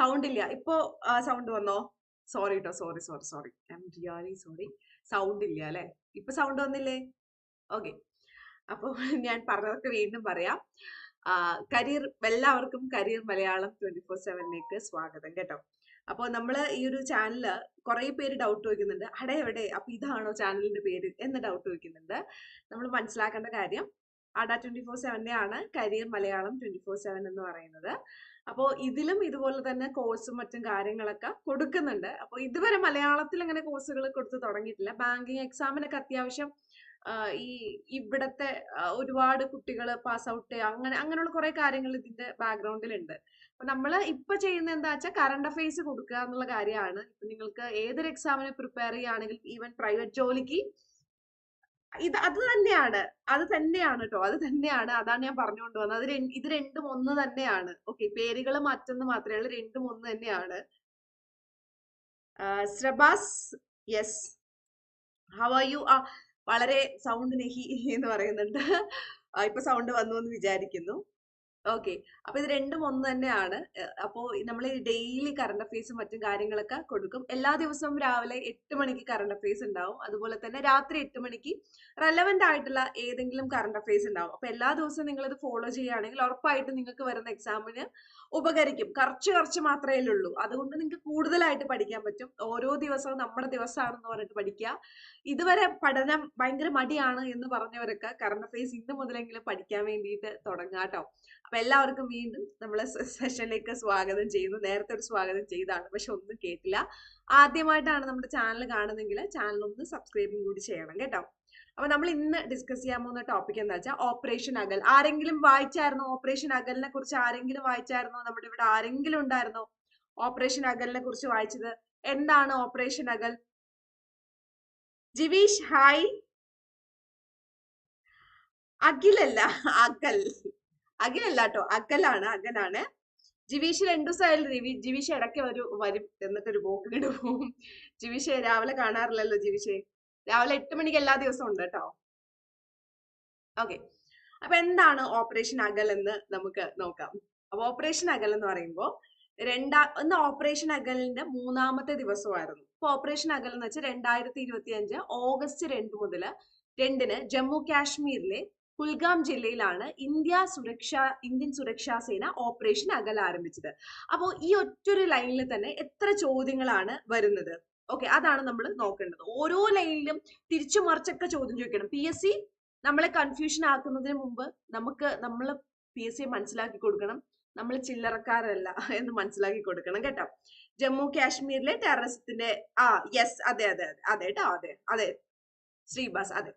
Sound ഇല്ല ഇപ്പോ sound വന്നോ? സോറി കേട്ടോ sorry sorry sorry I'm sorry sound ഇല്ല അല്ലെ? ഇപ്പൊ സൗണ്ട് വന്നില്ലേ? ഓക്കെ അപ്പോൾ ഞാൻ പറഞ്ഞതൊക്കെ വീണ്ടും പറയാം. കരിയർ എല്ലാവർക്കും കരിയർ മലയാളം ട്വന്റി ഫോർ സെവനിലേക്ക് സ്വാഗതം കേട്ടോ. അപ്പോൾ നമ്മൾ ഈ ഒരു ചാനൽ കുറെ പേര് ഡൗട്ട് ചോദിക്കുന്നുണ്ട്. അടെ എവിടെ? അപ്പൊ ഇതാണോ ചാനലിന്റെ പേര്? എന്ന് ഡൗട്ട് ചോദിക്കുന്നുണ്ട്. നമ്മൾ മനസ്സിലാക്കേണ്ട കാര്യം അട ട്വന്റി ഫോർ സെവന്റെ ആണ് career Malayalam twenty four seven എന്ന് പറയുന്നത്. അപ്പോൾ ഇതിലും ഇതുപോലെ തന്നെ കോഴ്സും മറ്റും കാര്യങ്ങളൊക്കെ കൊടുക്കുന്നുണ്ട്. അപ്പോൾ ഇതുവരെ മലയാളത്തിൽ അങ്ങനെ കോഴ്സുകൾ കൊടുത്തു തുടങ്ങിയിട്ടില്ല. ബാങ്കിങ് എക്സാമിനൊക്കെ അത്യാവശ്യം ഈ ഇവിടത്തെ ഒരുപാട് കുട്ടികൾ പാസ് ഔട്ട് അങ്ങനെ അങ്ങനെയുള്ള കുറെ കാര്യങ്ങൾ ഇതിന്റെ ബാക്ക്ഗ്രൗണ്ടിലുണ്ട് അപ്പൊ നമ്മൾ ഇപ്പൊ ചെയ്യുന്ന എന്താ വെച്ചാൽ കറണ്ട് അഫയേഴ്സ് കൊടുക്കുക എന്നുള്ള കാര്യമാണ്. ഇപ്പൊ നിങ്ങൾക്ക് ഏതൊരു എക്സാമിന് പ്രിപ്പയർ ചെയ്യുകയാണെങ്കിൽ ഈവൻ പ്രൈവറ്റ് ജോലിക്ക് ഇത് അത് തന്നെയാണ്. അത് തന്നെയാണ് കേട്ടോ അത് തന്നെയാണ്. അതാണ് ഞാൻ പറഞ്ഞുകൊണ്ട് വന്നത്. അത് ഇത് രണ്ടും ഒന്ന് തന്നെയാണ്. ഓക്കെ പേരുകൾ മാറ്റുന്നത് മാത്രമേ ഉള്ളൂ. രണ്ടും ഒന്ന് തന്നെയാണ്. ശ്രബാസ് യെസ്. ഹൗ ആർ യു വളരെ സൗണ്ട് നെഹി എന്ന് പറയുന്നുണ്ട്. ഇപ്പൊ സൗണ്ട് വന്നു എന്ന് വിചാരിക്കുന്നു. ഓക്കെ. അപ്പൊ ഇത് രണ്ടും ഒന്ന് തന്നെയാണ്. അപ്പോ നമ്മൾ ഡെയിലി കറണ്ട് അഫയേഴ്സും മറ്റും കാര്യങ്ങളൊക്കെ കൊടുക്കും. എല്ലാ ദിവസവും രാവിലെ എട്ട് മണിക്ക് കറണ്ട് അഫയേഴ്സ് ഉണ്ടാവും. അതുപോലെ തന്നെ രാത്രി എട്ട് മണിക്ക് റെലവെന്റ് ആയിട്ടുള്ള ഏതെങ്കിലും കറണ്ട് അഫയേഴ്സ് ഉണ്ടാവും. അപ്പൊ എല്ലാ ദിവസവും നിങ്ങൾ ഇത് ഫോളോ ചെയ്യുകയാണെങ്കിൽ ഉറപ്പായിട്ടും നിങ്ങൾക്ക് വരുന്ന എക്സാമിന് ഉപകരിക്കും. കുറച്ച് കുറച്ച് മാത്രമേ ഉള്ളൂ. അതുകൊണ്ട് നിങ്ങൾക്ക് കൂടുതലായിട്ട് പഠിക്കാൻ പറ്റും. ഓരോ ദിവസവും നമ്മുടെ ദിവസമാണെന്ന് പറഞ്ഞിട്ട് പഠിക്കുക. ഇതുവരെ പഠനം ഭയങ്കര മടിയാണ് എന്ന് പറഞ്ഞവരൊക്കെ കറണ്ട് അഫയേഴ്സ് ഇന്ന് മുതലെങ്കിലും പഠിക്കാൻ വേണ്ടിയിട്ട് തുടങ്ങാം അപ്പൊ എല്ലാവർക്കും വീണ്ടും നമ്മളെ സെഷനിലേക്ക് സ്വാഗതം ചെയ്യുന്നു. നേരത്തെ ഒരു സ്വാഗതം ചെയ്താണ് പക്ഷെ ഒന്നും കേട്ടില്ല. ആദ്യമായിട്ടാണ് നമ്മുടെ ചാനൽ കാണുന്നെങ്കിൽ ചാനൽ ഒന്ന് സബ്സ്ക്രൈബും കൂടി ചെയ്യണം കേട്ടോ. അപ്പൊ നമ്മൾ ഇന്ന് ഡിസ്കസ് ചെയ്യാൻ പോകുന്ന ടോപ്പിക് എന്താ വെച്ചാൽ ഓപ്പറേഷൻ അകൽ. ആരെങ്കിലും വായിച്ചായിരുന്നോ? ഓപ്പറേഷൻ അകലിനെ കുറിച്ച് ആരെങ്കിലും വായിച്ചായിരുന്നോ? നമ്മുടെ ഇവിടെ ആരെങ്കിലും ഉണ്ടായിരുന്നോ? ഓപ്പറേഷൻ അകലിനെ കുറിച്ച് വായിച്ചത് എന്താണ് ഓപ്പറേഷൻ അകൽ? ജിവീഷ് ഹായ്. അഖിലല്ല അകൽ. അഖിലല്ല കേട്ടോ അകലാണ് അകലാണ് ജിവീഷ് രണ്ടു ദിവസമായാലും റിവി ജിവീഷ് ഇടയ്ക്ക് ഒരു വരും എന്നിട്ട് ഒരു കിട്ടു പോവും. ജിവീഷ് രാവിലെ കാണാറില്ലല്ലോ ജിവീഷ്? രാവിലെ എട്ട് മണിക്ക് എല്ലാ ദിവസവും ഉണ്ട് കേട്ടോ. ഓക്കെ അപ്പൊ എന്താണ് ഓപ്പറേഷൻ അകൽ എന്ന് നമുക്ക് നോക്കാം. അപ്പൊ ഓപ്പറേഷൻ അകൽ എന്ന് പറയുമ്പോൾ രണ്ടാ ഒന്ന് ഓപ്പറേഷൻ അകലിന്റെ മൂന്നാമത്തെ ദിവസമായിരുന്നു. ഇപ്പൊ ഓപ്പറേഷൻ അകൽ എന്ന് വെച്ചാൽ രണ്ടായിരത്തി ഇരുപത്തി അഞ്ച് ഓഗസ്റ്റ് രണ്ട് മുതൽ രണ്ടിന് ജമ്മു കാശ്മീരിലെ കുൽഗാം ജില്ലയിലാണ് ഇന്ത്യ സുരക്ഷാ ഇന്ത്യൻ സുരക്ഷാ സേന ഓപ്പറേഷൻ അകൽ ആരംഭിച്ചത്. അപ്പോൾ ഈ ഒറ്റൊരു ലൈനിൽ തന്നെ എത്ര ചോദ്യങ്ങളാണ് വരുന്നത്? ഓക്കെ അതാണ് നമ്മൾ നോക്കേണ്ടത്. ഓരോ ലൈനിലും തിരിച്ചു മറിച്ചൊക്കെ ചോദ്യം ചോദിക്കണം. പി എസ് സി നമ്മളെ കൺഫ്യൂഷൻ ആക്കുന്നതിന് മുമ്പ് നമുക്ക് നമ്മൾ പി എസ് സി മനസ്സിലാക്കി കൊടുക്കണം. നമ്മൾ ചില്ലറക്കാരല്ല എന്ന് മനസ്സിലാക്കി കൊടുക്കണം കേട്ടോ. ജമ്മു കാശ്മീരിലെ ടെററിസത്തിന്റെ ആ യെസ് അതെ അതെ അതെ അതെ കേട്ടോ അതെ അതെ. ശ്രീബാസ് അതെ.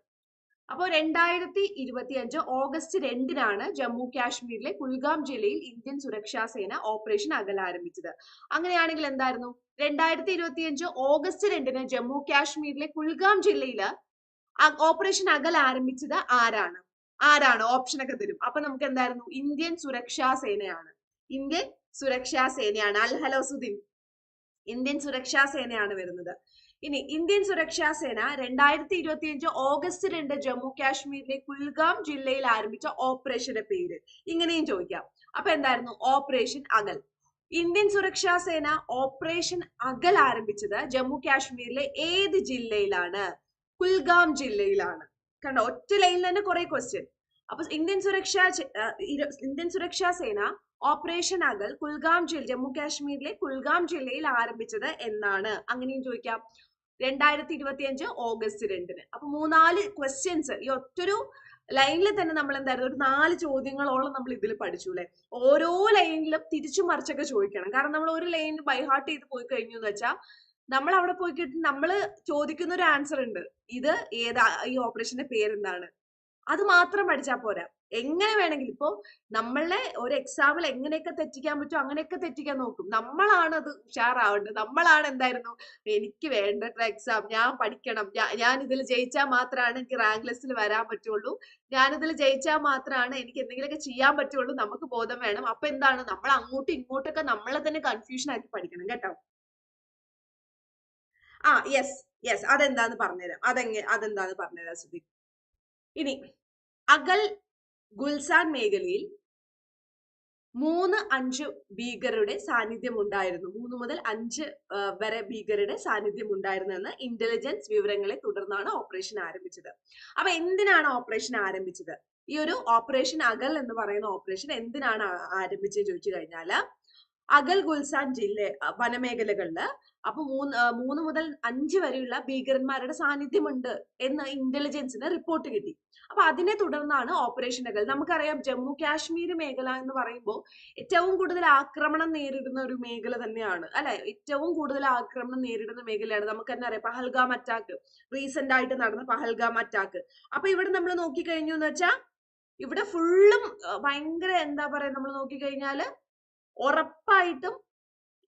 അപ്പോൾ രണ്ടായിരത്തി ഇരുപത്തി അഞ്ച് ഓഗസ്റ്റ് രണ്ടിനാണ് ജമ്മു കാശ്മീരിലെ കുൽഗാം ജില്ലയിൽ ഇന്ത്യൻ സുരക്ഷാ സേന ഓപ്പറേഷൻ അകൽ ആരംഭിച്ചത് അങ്ങനെയാണെങ്കിൽ എന്തായിരുന്നു? രണ്ടായിരത്തി ഇരുപത്തി അഞ്ച് ഓഗസ്റ്റ് രണ്ടിന് ജമ്മു കാശ്മീരിലെ കുൽഗാം ജില്ലയിൽ ആ- ഓപ്പറേഷൻ അകൽ ആരംഭിച്ചത് ആരാണ്? ആരാണ്? ഓപ്ഷൻ ഒക്കെ തരും. അപ്പൊ നമുക്ക് എന്തായിരുന്നു? ഇന്ത്യൻ സുരക്ഷാ സേനയാണ്. ഇന്ത്യൻ സുരക്ഷാ സേനയാണ്. അൽ ഹലോസുദ്ദീൻ ഇന്ത്യൻ സുരക്ഷാ സേനയാണ് വരുന്നത്. ഇനി ഇന്ത്യൻ സുരക്ഷാ സേന രണ്ടായിരത്തി ഇരുപത്തി അഞ്ച് ഓഗസ്റ്റ് രണ്ട് ജമ്മു കാശ്മീരിലെ കുൽഗാം ജില്ലയിൽ ആരംഭിച്ച ഓപ്പറേഷന്റെ പേര്. ഇങ്ങനെയും ചോദിക്കാം. അപ്പൊ എന്തായിരുന്നു? ഓപ്പറേഷൻ അകൽ ഇന്ത്യൻ സുരക്ഷാ സേന ഓപ്പറേഷൻ അകൽ ആരംഭിച്ചത് ജമ്മു കാശ്മീരിലെ ഏത് ജില്ലയിലാണ്? കുൽഗാം ജില്ലയിലാണ്. കണ്ടോ? ഒറ്റ ലൈനിൽ തന്നെ കുറെ ക്വസ്റ്റ്യൻ അപ്പൊ ഇന്ത്യൻ സുരക്ഷാ ഇന്ത്യൻ സുരക്ഷാ സേന ഓപ്പറേഷൻ അകൽ കുൽഗാം ജില്ല ജമ്മു കാശ്മീരിലെ കുൽഗാം ജില്ലയിൽ ആരംഭിച്ചത് എന്നാണ്. അങ്ങനെയും ചോദിക്കാം. രണ്ടായിരത്തി ഇരുപത്തി അഞ്ച് ഓഗസ്റ്റ് രണ്ടിന്. അപ്പൊ മൂന്നാൽ ക്വസ്റ്റ്യൻസ് ഈ ഒറ്റൊരു ലൈനിൽ തന്നെ നമ്മൾ എന്തായിരുന്നു? ഒരു നാല് ചോദ്യങ്ങളോളം നമ്മൾ ഇതിൽ പഠിച്ചു അല്ലെ? ഓരോ ലൈനിലും തിരിച്ചു മറിച്ചൊക്കെ ചോദിക്കണം. കാരണം നമ്മൾ ഒരു ലൈനിൽ ബൈഹാർട്ട് ചെയ്ത് പോയി കഴിഞ്ഞു എന്ന് വെച്ചാൽ നമ്മൾ അവിടെ പോയി പോയിട്ട് നമ്മൾ ചോദിക്കുന്ന ഒരു ആൻസർ ഉണ്ട്. ഇത് ഏതാ? ഈ ഓപ്പറേഷന്റെ പേരെന്താണ്? അത് മാത്രം പഠിച്ചാൽ പോരാ. എങ്ങനെ വേണമെങ്കിലും ഇപ്പോ നമ്മളെ ഒരു എക്സാമിൽ എങ്ങനെയൊക്കെ തെറ്റിക്കാൻ പറ്റുമോ അങ്ങനെയൊക്കെ തെറ്റിക്കാൻ നോക്കും. നമ്മളാണ് അത് ഉഷാറാവേണ്ടത്. നമ്മളാണ് എന്തായിരുന്നു? എനിക്ക് വേണ്ട എക്സാം ഞാൻ പഠിക്കണം. ഞാൻ ഇതിൽ ജയിച്ചാൽ മാത്രമാണ് എനിക്ക് റാങ്ക് ലിസ്റ്റിൽ വരാൻ പറ്റുള്ളൂ. ഞാനിതിൽ ജയിച്ചാൽ മാത്രമാണ് എനിക്ക് എന്തെങ്കിലുമൊക്കെ ചെയ്യാൻ പറ്റുള്ളൂ. നമുക്ക് ബോധം വേണം. അപ്പൊ എന്താണ്? നമ്മൾ അങ്ങോട്ടും ഇങ്ങോട്ടൊക്കെ നമ്മളെ തന്നെ കൺഫ്യൂഷൻ ആക്കി പഠിക്കണം കേട്ടോ. ആ യെസ് യെസ് അതെന്താന്ന് പറഞ്ഞുതരാം. അതെങ്ങ അതെന്താന്ന് പറഞ്ഞുതരാം സുധി ഇനി അഗൽ ഗുൽസാൻ മേഖലയിൽ മൂന്ന് അഞ്ച് ഭീകരരുടെ സാന്നിധ്യം ഉണ്ടായിരുന്നു. മൂന്ന് മുതൽ അഞ്ച് വരെ ഭീകരരുടെ സാന്നിധ്യം ഉണ്ടായിരുന്നു എന്ന ഇന്റലിജൻസ് വിവരങ്ങളെ തുടർന്നാണ് ഓപ്പറേഷൻ ആരംഭിച്ചത്. അപ്പൊ എന്തിനാണ് ഓപ്പറേഷൻ ആരംഭിച്ചത്? ഈ ഒരു ഓപ്പറേഷൻ അകൽ എന്ന് പറയുന്ന ഓപ്പറേഷൻ എന്തിനാണ് ആരംഭിച്ചത് ചോദിച്ചു കഴിഞ്ഞാൽ അകൽ ഗുൽസാൻ ജില്ല വനമേഖലകളിൽ അപ്പൊ മൂന്ന് മൂന്ന് മുതൽ അഞ്ച് വരെയുള്ള ഭീകരന്മാരുടെ സാന്നിധ്യമുണ്ട് എന്ന് ഇന്റലിജൻസിന് റിപ്പോർട്ട് കിട്ടി. അപ്പൊ അതിനെ തുടർന്നാണ് ഓപ്പറേഷനുകൾ നമുക്കറിയാം ജമ്മു കാശ്മീർ മേഖല എന്ന് പറയുമ്പോൾ ഏറ്റവും കൂടുതൽ ആക്രമണം നേരിടുന്ന ഒരു മേഖല തന്നെയാണ്. അല്ലെ? ഏറ്റവും കൂടുതൽ ആക്രമണം നേരിടുന്ന മേഖലയാണ്. നമുക്ക് തന്നെ അറിയാം പഹൽഗാം അറ്റാക്ക് റീസെന്റ് ആയിട്ട് നടന്ന പഹൽഗാം അറ്റാക്ക് അപ്പൊ ഇവിടെ നമ്മൾ നോക്കിക്കഴിഞ്ഞു എന്ന് വെച്ചാൽ ഇവിടെ ഫുള്ളും ഭയങ്കര എന്താ പറയാ? നമ്മൾ നോക്കിക്കഴിഞ്ഞാൽ ഉറപ്പായിട്ടും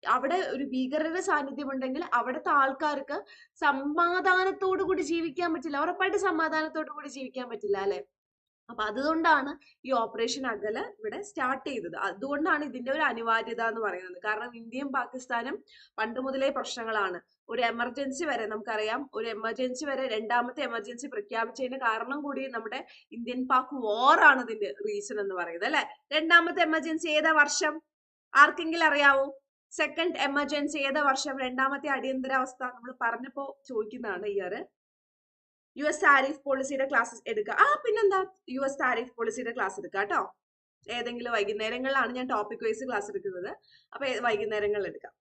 അവിടെ ഒരു ഭീകരരുടെ സാന്നിധ്യം ഉണ്ടെങ്കിൽ അവിടുത്തെ ആൾക്കാർക്ക് സമാധാനത്തോടു കൂടി ജീവിക്കാൻ പറ്റില്ല. ഉറപ്പായിട്ട് സമാധാനത്തോടു കൂടി ജീവിക്കാൻ പറ്റില്ല അല്ലെ? അപ്പൊ അതുകൊണ്ടാണ് ഈ ഓപ്പറേഷൻ അകൽ ഇവിടെ സ്റ്റാർട്ട് ചെയ്തത്. അതുകൊണ്ടാണ് ഇതിന്റെ ഒരു അനിവാര്യത എന്ന് പറയുന്നത്. കാരണം ഇന്ത്യയും പാകിസ്ഥാനും പണ്ട് മുതലേ പ്രശ്നങ്ങളാണ്. ഒരു എമർജൻസി വരെ നമുക്കറിയാം. ഒരു എമർജൻസി വരെ രണ്ടാമത്തെ എമർജൻസി പ്രഖ്യാപിച്ചതിന് കാരണം കൂടി നമ്മുടെ ഇന്ത്യൻ പാക് വാർ ആണ് ഇതിന്റെ റീസൺ എന്ന് പറയുന്നത് അല്ലെ? രണ്ടാമത്തെ എമർജൻസി ഏതാ വർഷം? ആർക്കെങ്കിലും അറിയാവോ? സെക്കൻഡ് എമർജൻസി ഏത് വർഷം? രണ്ടാമത്തെ അടിയന്തരാവസ്ഥ നമ്മൾ പറഞ്ഞപ്പോ ചോദിക്കുന്നതാണ് ഇയർ യു എസ് താരിഫ് പോളിസിയുടെ ക്ലാസ് എടുക്കുക ആ പിന്നെന്താ? യു എസ് താരിഫ് പോളിസിയുടെ ക്ലാസ് എടുക്കുക കേട്ടോ. ഏതെങ്കിലും വൈകുന്നേരങ്ങളിലാണ് ഞാൻ ടോപ്പിക് വൈസ് ക്ലാസ് എടുക്കുന്നത്. അപ്പൊ വൈകുന്നേരങ്ങളിൽ എടുക്കാം.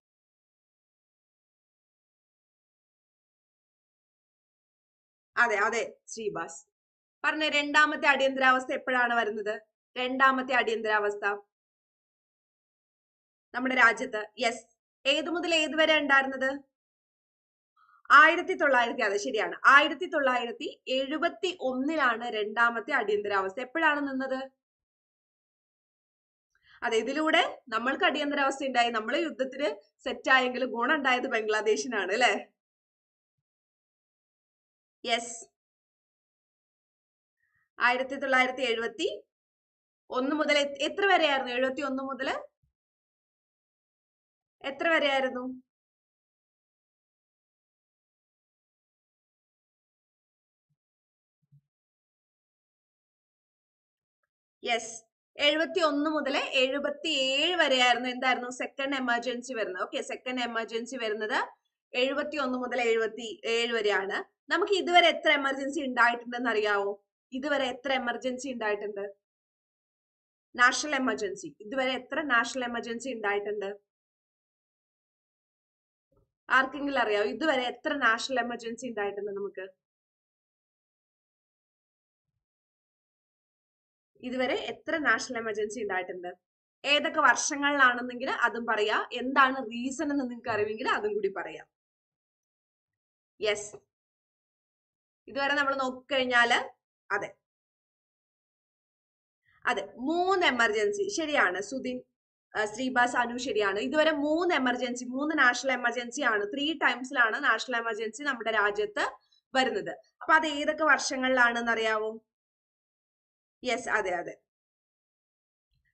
അതെ അതെ ശ്രീബാസ്. പറഞ്ഞ രണ്ടാമത്തെ അടിയന്തരാവസ്ഥ എപ്പോഴാണ് വരുന്നത്? രണ്ടാമത്തെ അടിയന്തരാവസ്ഥ? നമ്മുടെ രാജ്യത്ത്. യെസ് ഏത് മുതൽ ഏത് വരെ ഉണ്ടായിരുന്നത്? ആയിരത്തി തൊള്ളായിരത്തി അതെ ശരിയാണ്. ആയിരത്തി തൊള്ളായിരത്തി എഴുപത്തി ഒന്നിലാണ് രണ്ടാമത്തെ അടിയന്തരാവസ്ഥ. എപ്പോഴാണ് നിന്നത്? അതെ ഇതിലൂടെ നമ്മൾക്ക് അടിയന്തരാവസ്ഥ ഉണ്ടായി. നമ്മളെ യുദ്ധത്തിന് സെറ്റായെങ്കിൽ ഗുണുണ്ടായത് ബംഗ്ലാദേശിനാണ് അല്ലെ? യെസ് ആയിരത്തി തൊള്ളായിരത്തി എഴുപത്തി ഒന്ന് മുതൽ എത്ര വരെയായിരുന്നു? എഴുപത്തി ഒന്ന് മുതൽ എത്ര വരെയായിരുന്നു? യെസ് എഴുപത്തി ഒന്ന് മുതൽ എഴുപത്തി ഏഴ് വരെയായിരുന്നു. എന്തായിരുന്നു? സെക്കൻഡ് എമർജൻസി വരുന്നത്. ഓക്കെ സെക്കൻഡ് എമർജൻസി വരുന്നത് എഴുപത്തി ഒന്ന് മുതൽ എഴുപത്തി ഏഴ് വരെയാണ്. നമുക്ക് ഇതുവരെ എത്ര എമർജൻസി ഉണ്ടായിട്ടുണ്ടെന്ന് അറിയാവോ? ഇതുവരെ എത്ര എമർജൻസി ഉണ്ടായിട്ടുണ്ട്? നാഷണൽ എമർജൻസി ഇതുവരെ എത്ര നാഷണൽ എമർജൻസി ഉണ്ടായിട്ടുണ്ട്? ആർക്കെങ്കിലും അറിയാവോ? ഇതുവരെ എത്ര നാഷണൽ എമർജൻസി ഉണ്ടായിട്ടുണ്ട് നമുക്ക്? ഇതുവരെ എത്ര നാഷണൽ എമർജൻസി ഉണ്ടായിട്ടുണ്ട്? ഏതൊക്കെ വർഷങ്ങളിലാണെന്നെങ്കിൽ അതും പറയാ. എന്താണ് റീസൺ എന്ന് നിങ്ങൾക്ക് അറിയുമെങ്കിൽ അതും കൂടി പറയാം. യെസ് ഇതുവരെ നമ്മൾ നോക്കിക്കഴിഞ്ഞാൽ അതെ. അതെ മൂന്ന് എമർജൻസി. ശരിയാണ് സുധിൻ. ശ്രീബാസ് അനു ശരിയാണ്. ഇതുവരെ മൂന്ന് എമർജൻസി മൂന്ന് നാഷണൽ എമർജൻസി ആണ്. ത്രീ ടൈംസിലാണ് നാഷണൽ എമർജൻസി നമ്മുടെ രാജ്യത്ത് വരുന്നത്. അപ്പൊ അത് ഏതൊക്കെ വർഷങ്ങളിലാണെന്ന് അറിയാവോ യെസ് അതെ അതെ.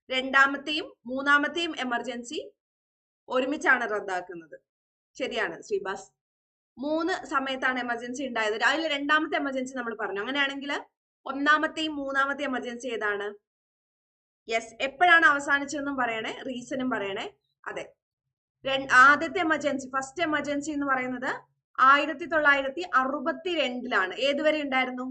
രണ്ടാമത്തെയും മൂന്നാമത്തെയും എമർജൻസി ഒരുമിച്ചാണ് റദ്ദാക്കുന്നത്. ശരിയാണ് ശ്രീബാസ്. മൂന്ന് സമയത്താണ് എമർജൻസി ഉണ്ടായത്. അതിൽ രണ്ടാമത്തെ എമർജൻസി നമ്മൾ പറഞ്ഞു. അങ്ങനെയാണെങ്കിൽ ഒന്നാമത്തെയും മൂന്നാമത്തെ എമർജൻസി ഏതാണ്? യെസ് എപ്പോഴാണ് അവസാനിച്ചതെന്നും പറയണേ റീസണും പറയണേ. അതെ. ആദ്യത്തെ എമർജൻസി ഫസ്റ്റ് എമർജൻസി എന്ന് പറയുന്നത് ആയിരത്തി തൊള്ളായിരത്തി അറുപത്തി രണ്ടിലാണ് ഏതുവരെ ഉണ്ടായിരുന്നു?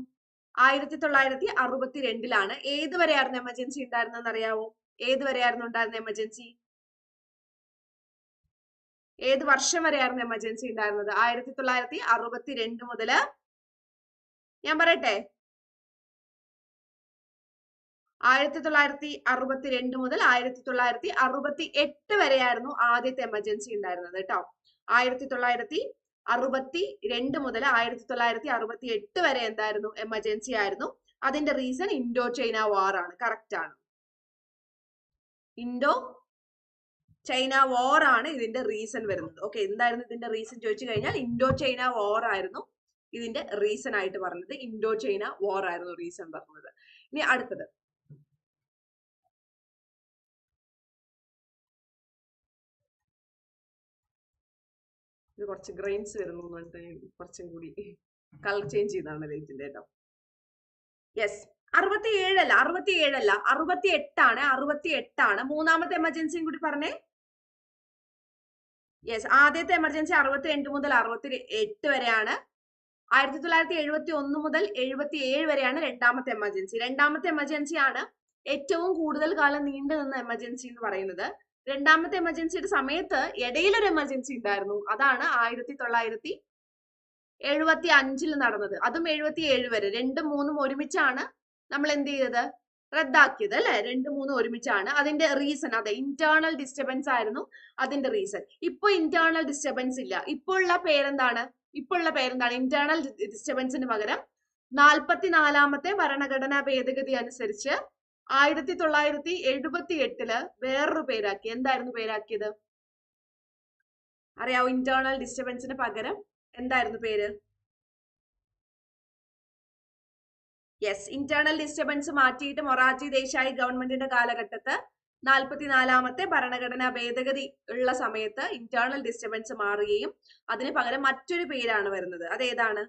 ആയിരത്തി തൊള്ളായിരത്തി അറുപത്തി രണ്ടിലാണ് ഏതുവരെയായിരുന്നു എമർജൻസി ഉണ്ടായിരുന്നെന്ന് അറിയാവോ ഏതുവരെയായിരുന്നു ഉണ്ടായിരുന്ന എമർജൻസി ഏത് വർഷം വരെയായിരുന്നു എമർജൻസി ഉണ്ടായിരുന്നത്? ആയിരത്തി തൊള്ളായിരത്തി അറുപത്തി രണ്ട് മുതൽ ഞാൻ പറയട്ടെ ആയിരത്തി തൊള്ളായിരത്തി അറുപത്തി രണ്ട് മുതൽ ആയിരത്തി തൊള്ളായിരത്തി അറുപത്തി എട്ട് വരെയായിരുന്നു ആദ്യത്തെ എമർജൻസി ഉണ്ടായിരുന്നത് കേട്ടോ. ആയിരത്തി തൊള്ളായിരത്തി അറുപത്തി രണ്ട് മുതൽ ആയിരത്തി തൊള്ളായിരത്തി അറുപത്തി എട്ട് വരെ എന്തായിരുന്നു എമർജൻസി ആയിരുന്നു. അതിന്റെ റീസൺ ഇൻഡോ ചൈന വാർ ആണ്. കറക്റ്റ് ആണ്. ഇൻഡോ ചൈന വാർ ആണ് ഇതിന്റെ റീസൺ വരുന്നത്. ഓക്കെ എന്തായിരുന്നു ഇതിന്റെ റീസൺ ചോദിച്ചു കഴിഞ്ഞാൽ ഇൻഡോ ചൈന വാർ ആയിരുന്നു ഇതിന്റെ റീസൺ ആയിട്ട് പറഞ്ഞത്. ഇൻഡോ ചൈന വാർ ആയിരുന്നു റീസൺ പറഞ്ഞത്. ഇനി അടുത്തത്. ഇത് കുറച്ച് ഗ്രെയിൻസ് വരുന്നു എന്ന് കുറച്ചും കൂടി കളർ ചേഞ്ച് ചെയ്താണ് ലൈറ്റിന്റെ കേട്ടോ. യെസ് അറുപത്തി ഏഴല്ല അറുപത്തി ഏഴല്ല അറുപത്തി എട്ടാണ് അറുപത്തി എട്ടാണ് മൂന്നാമത്തെ എമർജൻസിയും കൂടി പറഞ്ഞേ. യെസ് ആദ്യത്തെ എമർജൻസി അറുപത്തി രണ്ട് മുതൽ അറുപത്തി എട്ട് വരെയാണ്. ആയിരത്തി തൊള്ളായിരത്തി എഴുപത്തി ഒന്ന് മുതൽ എഴുപത്തി ഏഴ് വരെയാണ് രണ്ടാമത്തെ എമർജൻസി രണ്ടാമത്തെ എമർജൻസി ആണ് ഏറ്റവും കൂടുതൽ കാലം നീണ്ടു നിന്ന എമർജൻസി എന്ന് പറയുന്നത്. രണ്ടാമത്തെ എമർജൻസിയുടെ സമയത്ത് ഇടയിലൊരു എമർജൻസി ഉണ്ടായിരുന്നു. അതാണ് ആയിരത്തി തൊള്ളായിരത്തി എഴുപത്തി അഞ്ചിൽ നടന്നത്. അതും എഴുപത്തി ഏഴ് വരെ. രണ്ടും മൂന്നും ഒരുമിച്ചാണ് നമ്മൾ എന്ത് ചെയ്തത്? റദ്ദാക്കിയത് അല്ലെ? രണ്ട് മൂന്നും ഒരുമിച്ചാണ്. അതിന്റെ റീസൺ അതെ ഇന്റേണൽ ഡിസ്റ്റർബൻസ് ആയിരുന്നു അതിന്റെ റീസൺ ഇപ്പൊ ഇന്റേണൽ ഡിസ്റ്റർബൻസ് ഇല്ല. ഇപ്പോൾ ഉള്ള പേരെന്താണ്? ഇപ്പോൾ ഉള്ള പേരെന്താണ്? ഇന്റേണൽ ഡിസ്റ്റർബൻസിന് പകരം നാൽപ്പത്തിനാലാമത്തെ ഭരണഘടനാ ഭേദഗതി അനുസരിച്ച് ആയിരത്തി തൊള്ളായിരത്തി എഴുപത്തി എട്ടിൽ വേറൊരു പേരാക്കി. എന്തായിരുന്നു പേരാക്കിയത്? അറിയാവോ? ഇന്റേണൽ ഡിസ്റ്റർബൻസിന് പകരം എന്തായിരുന്നു പേര്? യെസ് ഇന്റേണൽ ഡിസ്റ്റർബൻസ് മാറ്റിയിട്ട് മൊറാർജി ദേശായി ഗവൺമെന്റിന്റെ കാലഘട്ടത്ത് നാൽപ്പത്തിനാലാമത്തെ ഭരണഘടനാ ഭേദഗതി ഉള്ള സമയത്ത് ഇന്റേണൽ ഡിസ്റ്റർബൻസ് മാറുകയും അതിന് പകരം മറ്റൊരു പേരാണ് വരുന്നത്. അതേതാണ്?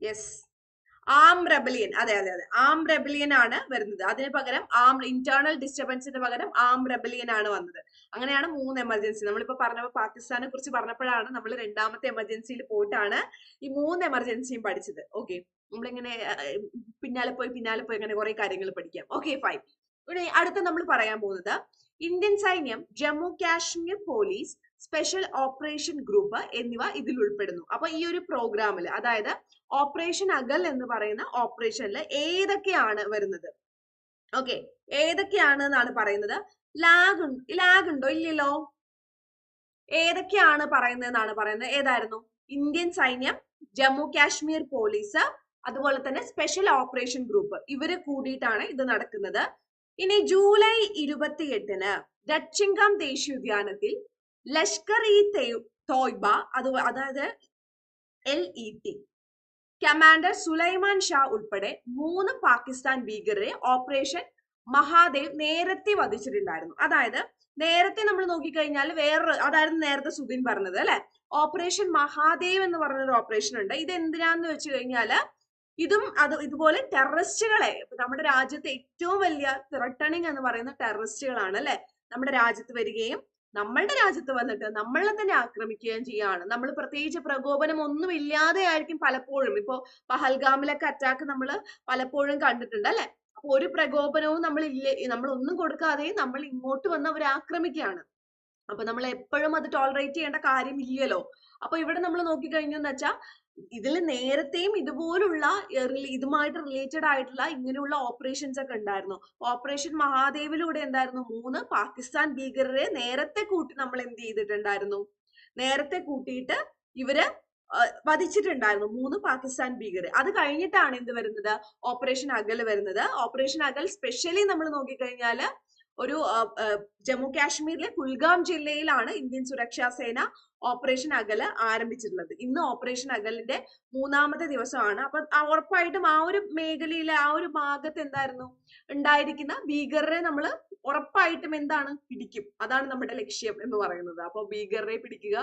യെസ് ആം റെബലിയൻ അതെ അതെ അതെ. ആം റെബലിയൻ ആണ് വരുന്നത്. അതിന് പകരം ആം ഇന്റേണൽ ഡിസ്റ്റർബൻസിന് പകരം ആം റെബലിയൻ ആണ് വന്നത്. അങ്ങനെയാണ് മൂന്ന് എമർജൻസി നമ്മളിപ്പോ പറഞ്ഞപ്പോ പാകിസ്ഥാനെ കുറിച്ച് പറഞ്ഞപ്പോഴാണ് നമ്മൾ രണ്ടാമത്തെ എമർജൻസിയിൽ പോയിട്ടാണ് ഈ മൂന്ന് എമർജൻസിയും പഠിച്ചത്. ഓക്കെ നമ്മളിങ്ങനെ പിന്നാലെ പോയി പിന്നാലെ പോയി അങ്ങനെ കുറെ കാര്യങ്ങൾ പഠിക്കാം. ഓക്കെ ഫൈൻ ഇവിടെ അടുത്ത നമ്മൾ പറയാൻ പോകുന്നത് ഇന്ത്യൻ സൈന്യം Jammu Kashmir police special operation group എന്നിവ ഇതിൽ ഉൾപ്പെടുന്നു. അപ്പൊ ഈ ഒരു പ്രോഗ്രാമിൽ അതായത് ഓപ്പറേഷൻ അകൽ എന്ന് പറയുന്ന ഓപ്പറേഷനിൽ ഏതൊക്കെയാണ് വരുന്നത്? ഓക്കെ ഏതൊക്കെയാണ് എന്നാണ് പറയുന്നത്? ലാഗ് ലാഗ് ഉണ്ടോ ഇല്ലല്ലോ? ഏതൊക്കെയാണ് പറയുന്നത് എന്നാണ് പറയുന്നത്? ഏതായിരുന്നു? ഇന്ത്യൻ സൈന്യം ജമ്മു കാശ്മീർ പോലീസ് അതുപോലെ തന്നെ സ്പെഷ്യൽ ഓപ്പറേഷൻ ഗ്രൂപ്പ് ഇവർ കൂടിയിട്ടാണ് ഇത് നടക്കുന്നത്. ഇനി ജൂലൈ ഇരുപത്തിയെട്ടിന് ദച്ചിങ്കം ദേശീയോദ്യാനത്തിൽ ലഷ്കർ ഇ തോയ്ബ അത് അതായത് L E T. Commander Sulaiman Shah ഉൾപ്പെടെ മൂന്ന് പാകിസ്ഥാൻ ഭീകരരെ ഓപ്പറേഷൻ മഹാദേവ് നേരത്തെ വധിച്ചിട്ടുണ്ടായിരുന്നു. അതായത് നേരത്തെ നമ്മൾ നോക്കിക്കഴിഞ്ഞാൽ വേറൊരു അതായിരുന്നു നേരത്തെ സുബിൻ പറഞ്ഞത് അല്ലെ? ഓപ്പറേഷൻ മഹാദേവ് എന്ന് പറഞ്ഞൊരു ഓപ്പറേഷൻ ഉണ്ട്. ഇത് എന്തിനാന്ന് വെച്ച് കഴിഞ്ഞാൽ ഇതും അത് ഇതുപോലെ ടെററിസ്റ്റുകളെ നമ്മുടെ രാജ്യത്തെ ഏറ്റവും വലിയ ത്രട്ടണിങ് എന്ന് പറയുന്ന ടെററിസ്റ്റുകളാണ് അല്ലെ? നമ്മുടെ രാജ്യത്ത് വരികയും നമ്മളുടെ രാജ്യത്ത് വന്നിട്ട് നമ്മളെ തന്നെ ആക്രമിക്കുകയും ചെയ്യാണ് നമ്മൾ പ്രത്യേകിച്ച് പ്രകോപനം ഒന്നും ഇല്ലാതെ ആയിരിക്കും പലപ്പോഴും. ഇപ്പോ പഹൽഗാമിലൊക്കെ അറ്റാക്ക് നമ്മൾ പലപ്പോഴും കണ്ടിട്ടുണ്ട് അല്ലെ? അപ്പൊ ഒരു പ്രകോപനവും നമ്മൾ ഇല്ല നമ്മൾ ഒന്നും കൊടുക്കാതെ നമ്മൾ ഇങ്ങോട്ട് വന്ന് അവരെ ആക്രമിക്കുകയാണ്. അപ്പൊ നമ്മൾ എപ്പോഴും അത് ടോളറേറ്റ് ചെയ്യേണ്ട കാര്യമില്ലല്ലോ. അപ്പൊ ഇവിടെ നമ്മൾ നോക്കിക്കഴിഞ്ഞെന്ന് വെച്ചാൽ ഇതിൽ നേരത്തെയും ഇതുപോലുള്ള ഇതുമായിട്ട് റിലേറ്റഡ് ആയിട്ടുള്ള ഇങ്ങനെയുള്ള ഓപ്പറേഷൻസ് ഒക്കെ ഉണ്ടായിരുന്നു. ഓപ്പറേഷൻ മഹാദേവിലൂടെ എന്തായിരുന്നു? മൂന്ന് പാകിസ്ഥാൻ ഭീകരരെ നേരത്തെ കൂട്ടി നമ്മൾ എന്ത് ചെയ്തിട്ടുണ്ടായിരുന്നു? നേരത്തെ കൂട്ടിയിട്ട് ഇവർ വധിച്ചിട്ടുണ്ടായിരുന്നു. മൂന്ന് പാകിസ്ഥാൻ ഭീകരർ. അത് കഴിഞ്ഞിട്ടാണ് എന്ത് വരുന്നത്? ഓപ്പറേഷൻ അകൽ വരുന്നത്. ഓപ്പറേഷൻ അകൽ സ്പെഷ്യലി നമ്മൾ നോക്കിക്കഴിഞ്ഞാൽ ഒരു ജമ്മു കാശ്മീരിലെ കുൽഗാം ജില്ലയിലാണ് ഇന്ത്യൻ സുരക്ഷാ സേന ഓപ്പറേഷൻ അകൽ ആരംഭിച്ചിട്ടുള്ളത്. ഇന്ന് ഓപ്പറേഷൻ അകലിന്റെ മൂന്നാമത്തെ ദിവസമാണ്. അപ്പൊ ഉറപ്പായിട്ടും ആ ഒരു മേഖലയിലെ ആ ഒരു ഭാഗത്ത് എന്തായിരുന്നു? ഉണ്ടായിരിക്കുന്ന ഭീകരരെ നമ്മൾ ഉറപ്പായിട്ടും എന്താണ്? പിടിക്കും. അതാണ് നമ്മുടെ ലക്ഷ്യം എന്ന് പറയുന്നത്. അപ്പൊ ഭീകരരെ പിടിക്കുക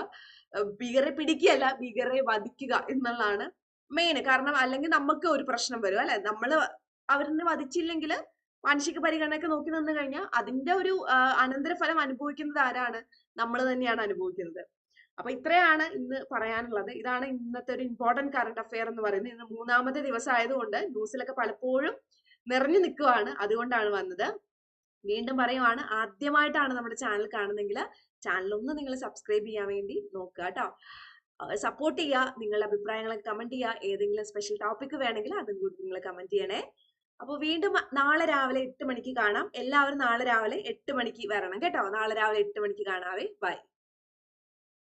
ഭീകരരെ പിടിക്കുകയല്ല ഭീകരരെ വധിക്കുക എന്നുള്ളതാണ് മെയിൻ കാരണം അല്ലെങ്കിൽ നമുക്ക് ഒരു പ്രശ്നം വരും അല്ലെ? നമ്മൾ അവരിനെ വധിച്ചില്ലെങ്കിൽ മാനസിക പരിഗണനയൊക്കെ നോക്കി നിന്ന് കഴിഞ്ഞാൽ അതിന്റെ ഒരു അനന്തരഫലം അനുഭവിക്കുന്നത് ആരാണ്? നമ്മൾ തന്നെയാണ് അനുഭവിക്കുന്നത്. അപ്പൊ ഇത്രയാണ് ഇന്ന് പറയാനുള്ളത്. ഇതാണ് ഇന്നത്തെ ഒരു ഇമ്പോർട്ടന്റ് കറണ്ട് അഫെയർ എന്ന് പറയുന്നത്. ഇന്ന് മൂന്നാമത്തെ ദിവസം ആയതുകൊണ്ട് ന്യൂസിലൊക്കെ പലപ്പോഴും നിറഞ്ഞു നിൽക്കുവാണ്. അതുകൊണ്ടാണ് വന്നത്. വീണ്ടും പറയുവാണ് ആദ്യമായിട്ടാണ് നമ്മുടെ ചാനൽ കാണുന്നെങ്കിൽ ചാനൽ ഒന്ന് നിങ്ങൾ സബ്സ്ക്രൈബ് ചെയ്യാൻ വേണ്ടി നോക്കുക കേട്ടോ. സപ്പോർട്ട് ചെയ്യുക നിങ്ങളുടെ അഭിപ്രായങ്ങളൊക്കെ കമന്റ് ചെയ്യുക. ഏതെങ്കിലും സ്പെഷ്യൽ ടോപ്പിക് വേണമെങ്കിൽ അതും കൂടി നിങ്ങൾ കമന്റ് ചെയ്യണേ. അപ്പോൾ വീണ്ടും നാളെ രാവിലെ എട്ട് മണിക്ക് കാണാം. എല്ലാവരും നാളെ രാവിലെ എട്ട് മണിക്ക് വരണം കേട്ടോ. നാളെ രാവിലെ എട്ട് മണിക്ക് കാണാവേ. ബൈ.